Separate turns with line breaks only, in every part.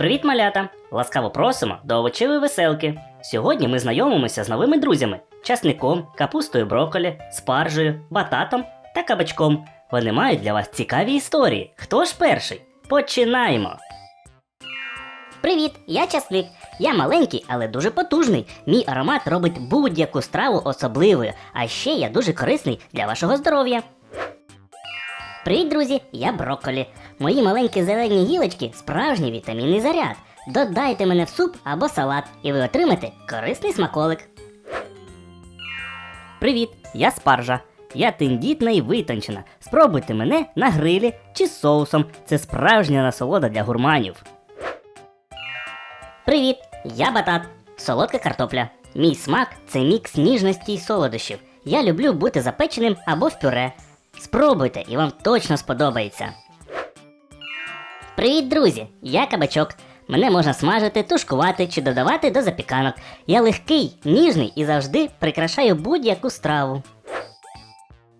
Привіт, малята! Ласкаво просимо до овочевої веселки. Сьогодні ми знайомимося з новими друзями: часником, капустою брокколі, спаржею, бататом та кабачком. Вони мають для вас цікаві історії. Хто ж перший? Починаємо! Привіт, я часник. Я маленький, але дуже потужний. Мій аромат робить будь-яку страву особливою, а ще я дуже корисний для вашого здоров'я. Привіт, друзі! Я брокколі. Мої маленькі зелені гілочки справжній вітамінний заряд. Додайте мене в суп або салат, і ви отримаєте корисний смаколик. Привіт, я спаржа. Я тендітна і витончена. Спробуйте мене на грилі чи соусом. Це справжня насолода для гурманів. Привіт, я батат. Солодка картопля. Мій смак це мікс ніжності й солодощів. Я люблю бути запеченим або в пюре. Спробуйте, і вам точно сподобається. Привіт, друзі! Я кабачок. Мене можна смажити, тушкувати чи додавати до запіканок. Я легкий, ніжний і завжди прикрашаю будь-яку страву.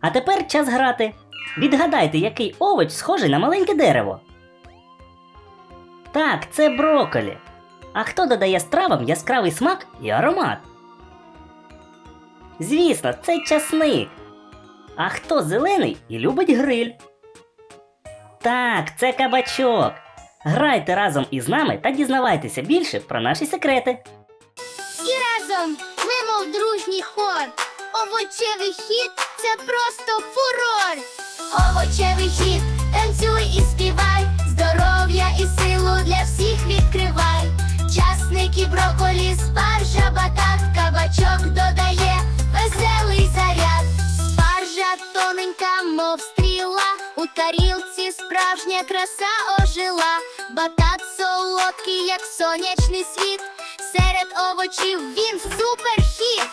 А тепер час грати. Відгадайте, який овоч схожий на маленьке дерево. Так, це брокколі. А хто додає стравам яскравий смак і аромат? Звісно, це часник. А хто зелений і любить гриль? Так, це кабачок. Грайте разом із нами та дізнавайтеся більше про наші секрети.
Всі разом ми мов дружній хор. Овочевий хід це просто фурор. Овочевий хід, танцюй і співай. Здоров'я і силу для всіх У тарілці справжня краса ожила. Батат солодкий, як сонячний світ. Серед овочів він суперхіт.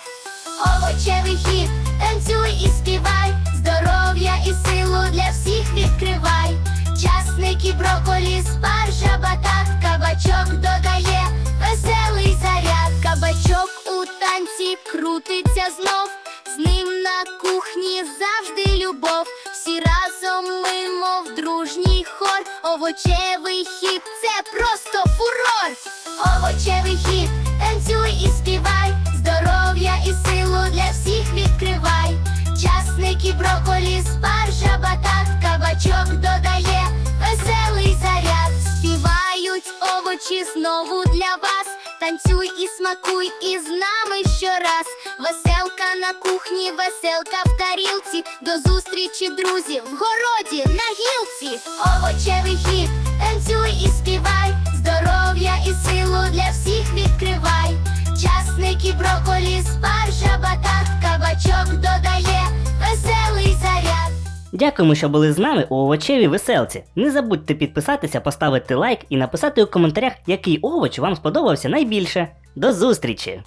Овочевий хід, танцюй і співай. Здоров'я і силу для всіх відкривай. Часники, броколі, спаржа, батат, кабачок додає веселий заряд. Кабачок у танці крутиться знов. З ним на кухні завжди любов. Всі ми, мов дружній хор. Овочевий хід це просто фурор. Овочевий хід, танцюй і співай. Здоров'я і силу для всіх відкривай. Часники, броколі, спаржа, батат, кабачок додає веселий заряд. Співають овочі знову для вас. Танцюй і смакуй із нами щораз. Веселка на кухні, веселка в тарілці. До зустрічі, друзі, в городі на гілці. Овочевий хід, танцюй і співай. Здоров'я і силу
Дякуємо, що були з нами у овочевій веселці. Не забудьте підписатися, поставити лайк і написати у коментарях, який овоч вам сподобався найбільше. До зустрічі!